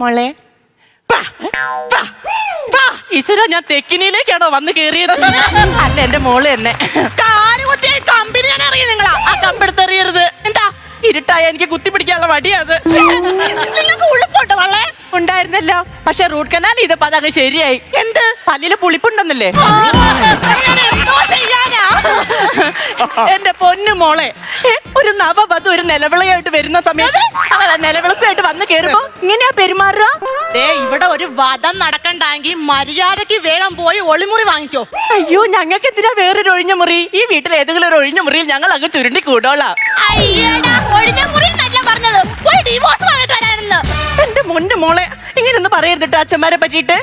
മോളെ. ഈശ്വര ഞാൻ തെക്കിനിയിലേക്കാണോ വന്ന് കേറിയത്? അല്ല എന്റെ മോൾ തന്നെ. കമ്പനിയാണ് അറിയ നിങ്ങളാ. ആ കമ്പെടുത്തെറിയരുത് എന്താ? ഇരുട്ടായ എനിക്ക് കുത്തി പിടിക്കാനുള്ള വടിയത് ഉണ്ടായിരുന്നല്ലോ പക്ഷെ റൂട്ട് കനാൽ ചെയ്തപ്പോ അതങ്ങ് ശരിയായി എന്ത് പല്ലിൽ പുളിപ്പുണ്ടെന്നല്ലേ എന്റെ പൊന്നു മോളെ ഒരു നവവധു ഒരു നിലവിളയായിട്ട് വരുന്ന സമയത്ത് അവ നിലവിളക്കായിട്ട് വന്ന് കേറുമ്പോ ഇങ്ങനെയാ പെരുമാറുക ദേ ഇവിടെ ഒരു വധം നടക്കണ്ടെങ്കിൽ മര്യാദയ്ക്ക് വേഗം പോയി ഒളിമുറി വാങ്ങിക്കോ അയ്യോ ഞങ്ങൾക്ക് എന്തിനാ വേറൊരു ഒഴിഞ്ഞ മുറി ഈ വീട്ടിൽ ഏതെങ്കിലും ഒരു ഒഴിഞ്ഞ മുറിയിൽ ഞങ്ങൾ അങ്ങ് ചുരുണ്ടി കൂടോളാം ഒഴിഞ്ഞ പറയരുതിട്ടോ അച്ഛന്മാരെ പറ്റിയിട്ട്?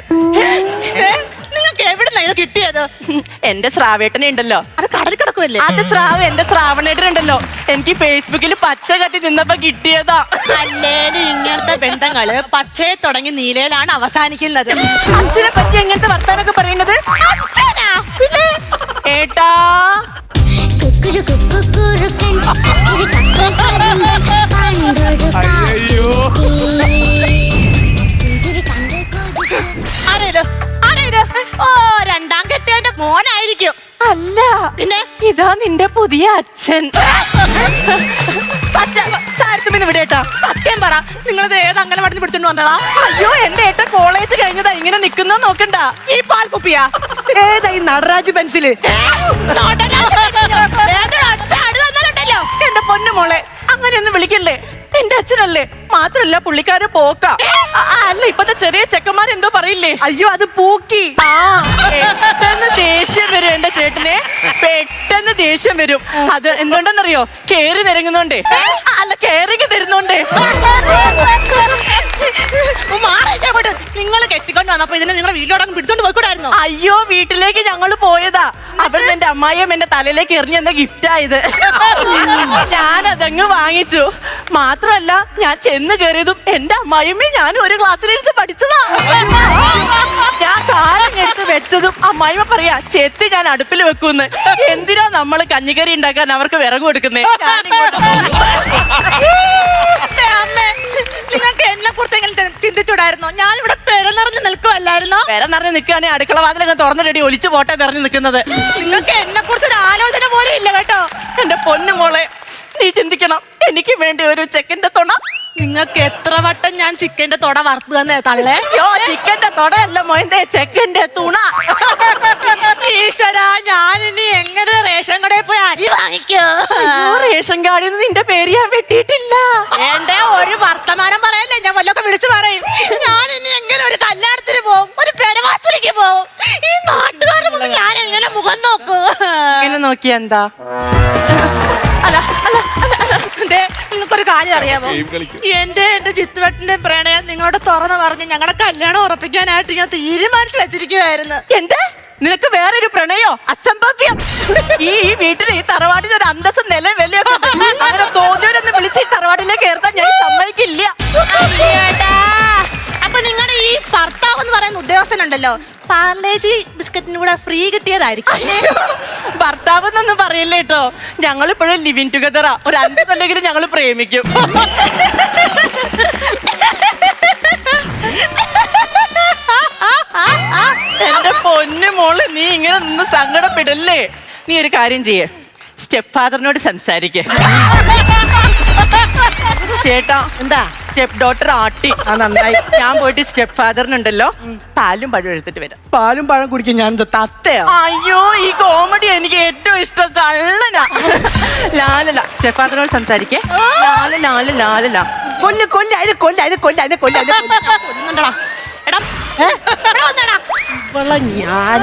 നിങ്ങൾക്ക് എവിടുന്ന ഇത് കിട്ടിയത്? എന്റെ ശ്രാവേട്ടനെ ഉണ്ടല്ലോ. അത് കടലിൽ കിടക്കുമല്ലേ അത് ശ്രാവ് എന്റെ ശ്രാവണേട്ടൻ ഉണ്ടല്ലോ. എനിക്ക് ഫേസ്ബുക്കിൽ പച്ച കത്തി നിന്നപ്പോ കിട്ടിയതാ. അല്ലേലും ഇങ്ങനത്തെ ബന്ധങ്ങൾ പച്ചയെ തുടങ്ങി നീലയിലാണ് അവസാനിക്കുന്നത്. അച്ഛനെ പറ്റി എങ്ങനത്തെ വർത്താനൊക്കെ പറയുന്നത്? അച്ഛനാ പിന്നെ? ഏട്ടാ. കുക്കുരു കുക്കുക്കുറുക്കൻ നിന്റെ പുതിയ അച്ഛൻ. ചാരത്തുമ്പിന്ന് ഇവിടെ ഏട്ടാ സത്യം പറ നിങ്ങളത് ഏത് അങ്കലവാടിന് പിടിച്ചോണ്ട് വന്നതാ? അയ്യോ എന്റെ ഏട്ട കോളേജ് കഴിഞ്ഞതാ ഇങ്ങനെ നിക്കുന്ന നോക്കണ്ട. ഈ പാൽ കുപ്പിയാ. ഏതാ ഈ നടരാജ് പെൻസിൽ? എന്റെ പൊന്നു മോളെ അങ്ങനെയൊന്നും വിളിക്കല്ലേ? എന്റെ അച്ഛനല്ലേ? മാത്രല്ല പുള്ളിക്കാരെ പോക്ക. അല്ല ഇപ്പത്തെ ചെറിയ ചെക്കന്മാർ എന്തോ പറയില്ലേ? അയ്യോ അത് പൂക്കി. ആ ദേഷ്യം വരും എന്റെ ചേട്ടനെ? പെട്ടെന്ന് ദേഷ്യം വരും. അത് എന്തുകൊണ്ടെന്നറിയോ? കേറി നിരങ്ങുന്നോണ്ടേ. അല്ല കേറിക്ക് തരുന്നോണ്ടേ. നിങ്ങൾ കെട്ടിക്കൊണ്ട് വന്നപ്പോ ഇതിനെ നിങ്ങളുടെ വീട്ടിലോടൊക്കെ പിടിച്ചോണ്ട് പോയിക്കൂടായിരുന്നു? അയ്യോ വീട്ടിലേക്ക് ഞങ്ങൾ പോയതാ. അവിടെ എന്റെ അമ്മായിയും എന്റെ തലയിലേക്ക് എറിഞ്ഞെന്ന ഗിഫ്റ്റ് ആയത്. ഞാൻ അതങ്ങ് വാങ്ങിച്ചു. മാത്രമല്ല ഞാൻ ചെന്ന് കയറിയതും എന്റെ അമ്മായിമ്മയും ഞാനും ഒരു ക്ലാസ്സിലിരുന്ന് പഠിച്ചതാ. കാലം എടുത്ത് വെച്ചതും അമ്മായിമ പറയാ ചെത്തി ഞാൻ അടുപ്പിൽ വെക്കൂന്ന് എന്തിനാ നമ്മൾ കഞ്ഞിക്കറി ഉണ്ടാക്കാൻ അവർക്ക് വിറക് കൊടുക്കുന്നേ? നിങ്ങൾക്ക് എന്നെ കുറിച്ച് എങ്ങനെ ചിന്തിച്ചൂടായിരുന്നോ ഞാൻ ഇവിടെ പിഴനിറഞ്ഞു നിൽക്കുമല്ലായിരുന്നോ വിര നിറഞ്ഞ് അടുക്കള വാതിലൊക്കെ തുറന്നിട്ടടി ഒലിച്ചു പോട്ടെ നിറഞ്ഞു നിൽക്കുന്നത്. നിങ്ങൾക്ക് എന്നെ കുറിച്ച് ഒരു ആലോചന പോലും ഇല്ല കേട്ടോ. എന്റെ പൊന്നു മോളെ നീ ചിന്തിക്കണം. എനിക്ക് വേണ്ടി ഒരു ചെക്കിന്റെ തുണ നിങ്ങൾക്ക് എത്ര വട്ടം ഞാൻ ചിക്കന്റെ തൊട വറുത്തു തന്നെ തള്ളേ? യോ ചിക്കന്റെ തൊടയല്ല മോയന്റെ ചെക്കന്റെ തുണ. ഈശ്വര ഞാൻ ഇനി എങ്ങനെ റേഷൻ കടയിൽ പോയി അരി വാങ്ങിക്കോ? റേഷൻ കാർഡിൽ നിന്ന് നിന്റെ പേര് ഞാൻ വെട്ടിയിട്ടില്ല. എന്റെ ഒരു വർത്തമാനം പറയല്ലേ ഞാൻ വല്ലതൊക്കെ വിളിച്ചു പറയും. ഞാൻ ഇനി എങ്ങനെ ഒരു കല്യാണത്തിന് പോവും? ഒരു പെരവാസത്തിലേക്ക് പോവും? ഈ നാട്ടുകാരുടെ ഞാൻ എങ്ങനെ മുഖം നോക്കൂ? ഇങ്ങനെ നോക്കിയാ എന്താ? കാര്യം അറിയാമോ. എന്റെ എന്റെ ചിത്തുവെട്ടിന്റെ പ്രണയം നിങ്ങളോട് തുറന്നു പറഞ്ഞ് ഞങ്ങളെ കല്യാണം ഉറപ്പിക്കാനായിട്ട് ഞാൻ തീരുമാനിച്ചു വെച്ചിരിക്കുവായിരുന്നു എന്താ നിനക്ക് വേറൊരു പ്രണയോ അസംഭവ്യം ഈ ഈ വീട്ടിൽ ഈ തറവാടിന് ഒരു അന്തസ്സും നില വിലയൊക്കെ. അങ്ങനെ തോന്നിയവരൊന്ന് വിളിച്ച് ഈ തറവാടിലേക്ക് കയറാൻ ഞാൻ സമ്മതിക്കില്ല. അപ്പൊ നിങ്ങളുടെ ഈ ഭർത്താവ് എന്ന് പറയുന്ന ഉദ്യോഗസ്ഥനുണ്ടല്ലോ പാർലേജി ബിസ്ക്കറ്റിന് കൂടെ ഫ്രീ കിട്ടിയതായിരിക്കും. അയ്യോ, ഭർത്താവ് എന്നൊന്നും പറയില്ല കേട്ടോ. ഞങ്ങൾ ഇപ്പോഴും ലിവിങ് ടുഗദറാ. ഒരു അഞ്ച് കൊല്ലെങ്കിലും ഞങ്ങൾ പ്രേമിക്കും. എന്റെ പൊന്നു മോൾ നീ ഇങ്ങനെ നിന്ന് സങ്കടപ്പെടല്ലേ? നീ ഒരു കാര്യം ചെയ്യേ. സ്റ്റെപ്പ് ഫാദറിനോട് സംസാരിക്കേ. ചേട്ടാ എന്താ? സ്റ്റെപ്പ് ഡോട്ടർ ആട്ടി. ആ നന്നായി. ഞാൻ പോയിട്ട് സ്റ്റെപ്പ് ഫാദറിനുണ്ടല്ലോ പാലും പഴം എടുത്തിട്ട് വരാം. പാലും പഴം കുടിക്കാൻ ഞാൻ തത്തയോ? അയ്യോ ഈ കോമഡി എനിക്ക് ഏറ്റവും ഇഷ്ടം കള്ളനാ. ലാലല. സ്റ്റെപ്പ് ഫാദറിനോട് സംസാരിക്കേ ലാല ലാല ലാലല കൊല്ല കൊല്ല അതിനെ കൊല്ല അതിനെ കൊല്ല അതിനെ കൊല്ല അതിനെ കൊല്ല്. കൊല്ലുന്നുണ്ടടാ. എടാ, ഇവിടെ വന്നെടാ. ഇവളെ ഞാൻ.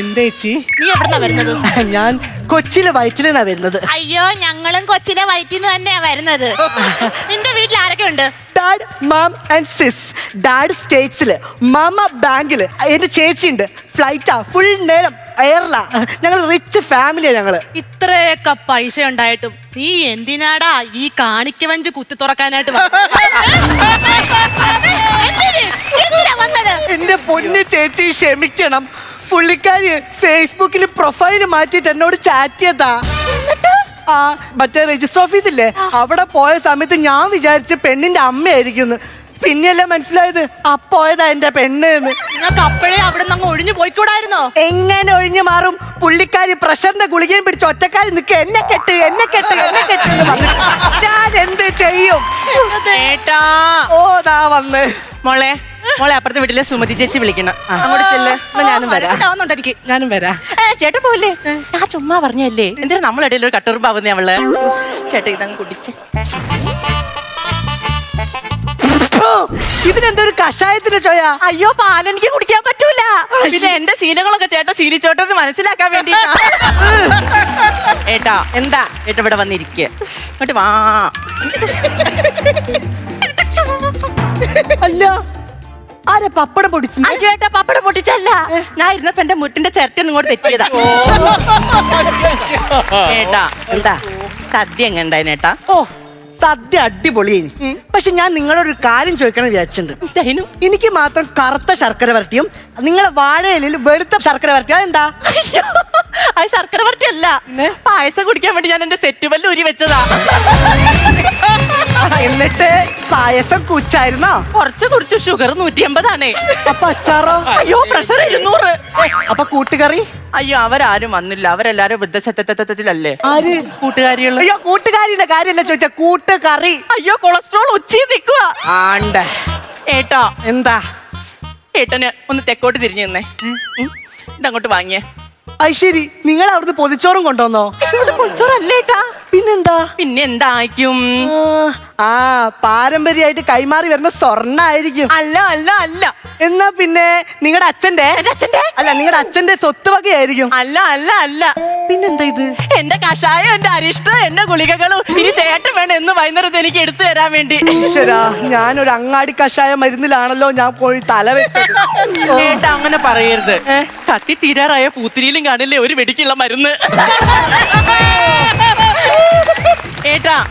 എന്തേച്ചി നീ എവിടുന്നാ വരുന്നത്? ഞാൻ കൊച്ചിയിലെ വയറ്റിലെന്നാ വരുന്നത്. അയ്യോ ഞങ്ങളും കൊച്ചിലെ വയറ്റിന്ന് തന്നെയാ വരുന്നത്. നിന്റെ വീട്ടിൽ ഉണ്ട് dad mom and sis dad സ്റ്റേറ്റ്സിൽ മാമ ബാങ്കിൽ എന്റെ ചേച്ചിയുണ്ട്. ഫ്ലൈറ്റാ ഫുൾ നേരം എയർലാ ഞങ്ങൾ റിച്ച് ഫാമിലിയാ ഞങ്ങൾ. ഇത്രയൊക്കെ പൈസ ഉണ്ടായിട്ടും നീ എന്തിനാടാ ഈ കാണിക്കവഞ്ച് കുത്തി തുറക്കാനായിട്ട് വന്നത് എന്റെ പൊന്നു ചേച്ചി ക്ഷമിക്കണം. പുള്ളിക്കാരി ഫേസ്ബുക്കിൽ പ്രൊഫൈൽ മാറ്റിയിട്ട് എന്നോട് ചാറ്റ് ചെയ്താ. ആ മറ്റേ രജിസ്റ്റർ ഓഫീസില്ലേ അവിടെ പോയ സമയത്ത് ഞാൻ വിചാരിച്ച പെണ്ണിന്റെ അമ്മയായിരിക്കും പിന്നെയല്ലേ മനസ്സിലായത്? അപ്പോയതാ എന്റെ പെണ്ണ് എന്ന്. നിങ്ങൾക്ക് അപ്പോഴേ അവിടെ നിന്ന് ഒഴിഞ്ഞു പോയിക്കൂടായിരുന്നോ? എങ്ങനെ ഒഴിഞ്ഞു മാറും? പുള്ളിക്കാരി പ്രഷറിന്റെ ഗുളികയും പിടിച്ച് ഒറ്റക്കാരി നിൽക്ക എന്നെ കെട്ട് എന്നെ കെട്ട് എന്നെ കെട്ട് എന്ന് പറഞ്ഞു. ഞാൻ എന്ത് ചെയ്യും? ഓ ദാ വന്ന്. മോളെ മോളെ അപ്പുറത്തെ വീട്ടിലെ സുമതി ചേച്ചി വിളിക്കണം അങ്ങോട്ട് ചെല്ല്. ഞാനും വരാം. ഞാനും വരാം. ചേട്ടൻ പോലെ ആ ചുമ്മാ പറഞ്ഞല്ലേ എന്തിനാ നമ്മളിടയിൽ ഒരു കട്ടുറുമ്പാവുന്നേ അവൾ? ചേട്ടൻ ഇതങ്ങ് കുടിച്ച്. ഇതിനെന്തൊരു ഇതിനെന്താ ഒരു കഷായത്തിന്റെ ചോയ? അയ്യോ പാലെനിക്ക് കുടിക്കാൻ പറ്റൂല. പിന്നെ എന്റെ ശീലങ്ങളൊക്കെ ചേട്ട ശീലിച്ചോട്ടെന്ന് മനസ്സിലാക്കാൻ വേണ്ടി ഏട്ടാ എന്താ? ഏട്ടാ ഇവിടെ വന്നിരിക്കുക വാ. അല്ല ആരെ പപ്പടം പൊടിച്ചു ഏട്ടാ പപ്പടം പൊട്ടിച്ചല്ല ഞാൻ ഇരുന്നപ്പോ എന്റെ മുട്ടിന്റെ ചിരട്ട ഇങ്ങോട്ട് തെറ്റിയതാ. ഏട്ടാ എന്താ സദ്യ എങ്ങണ്ടായിനേട്ടാ ഓ സദ്യ അടിപൊളി പക്ഷെ ഞാൻ നിങ്ങളോട് ഒരു കാര്യം ചോദിക്കണം വിചാരിച്ചിട്ടുണ്ട്. എനിക്ക് മാത്രം കറുത്ത ശർക്കര വരട്ടിയും നിങ്ങളെ വാഴയിലിൽ വെളുത്ത ശർക്കര വരട്ടിയും അതെന്താ? അത് ശർക്കര വരട്ടി അല്ല പായസം കുടിക്കാൻ വേണ്ടി ഞാൻ എന്റെ സെറ്റ് ഊരി വെച്ചതാ. എന്നിട്ട് പായസം കുച്ചായിരുന്നോ? കുറച്ച് കുറച്ച് ഷുഗർ നൂറ്റി എൺപതാണേ അപ്പൊ അച്ചാറോ? അയ്യോ പ്രഷർ ഇരുന്നൂറ്. അപ്പൊ കൂട്ടുകറി? അയ്യോ അവരാരും വന്നില്ല. അവരെല്ലാരും വൃദ്ധസത്യത്വത്തിലല്ലേ ആര്? കൂട്ടുകാരികൾ അയ്യോ കൂട്ടുകാരിന്റെ കാര്യമല്ല ചോദിച്ച? കൂട്ടുകറി. അയ്യോ കൊളസ്ട്രോൾ ഉച്ചി നിക്കുക ആണ്ട. ഏട്ടാ. എന്താ? ഏട്ടന് ഒന്ന് തെക്കോട്ട് തിരിഞ്ഞു നിന്നേ. ഇതങ്ങോട്ട് വാങ്ങിയേ. അത് ശരി നിങ്ങൾ അവിടുന്ന് പൊതിച്ചോറും കൊണ്ടുവന്നോ? പൊതിച്ചോറല്ലേട്ടാ പിന്നെന്താ? പിന്നെ എന്തായിരിക്കും ആ, പാരമ്പര്യായിട്ട് പാരമ്പര്യമായിട്ട് കൈമാറി വരുന്ന സ്വർണ ആയിരിക്കും അല്ല അല്ല അല്ല. എന്നാ പിന്നെ നിങ്ങളുടെ അച്ഛന്റെ അച്ഛന്റെ അല്ല നിങ്ങളുടെ അച്ഛന്റെ സ്വത്ത് വകയായിരിക്കും. അല്ല അല്ല അല്ല. പിന്നെന്താ ഇത്? എന്റെ കഷായം എന്റെ അരിഷ്ടം എന്റെ ഗുളികകളും ഇനി ചേട്ടൻ വേണം എന്ന് വൈകുന്നേരത്ത് എനിക്ക് എടുത്തു തരാൻ വേണ്ടി. ഈശ്വരാ ഞാനൊരു അങ്ങാടി കഷായ മരുന്നിലാണല്ലോ ഞാൻ പോയി തല അങ്ങനെ പറയരുത്. കത്തി തീരാറായ പൂത്തിരിയിലും കാണില്ലേ ഒരു വെടിക്കുള്ള മരുന്ന്. ഏട്ടാ.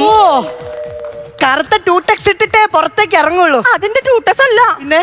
ഓ. കറുത്ത ടൂടെക്സ് ഇട്ടിട്ടേ പുറത്തേക്ക് ഇറങ്ങുള്ളൂ. അതിന്റെ ടൂട്ടസ് അല്ല. പിന്നെ?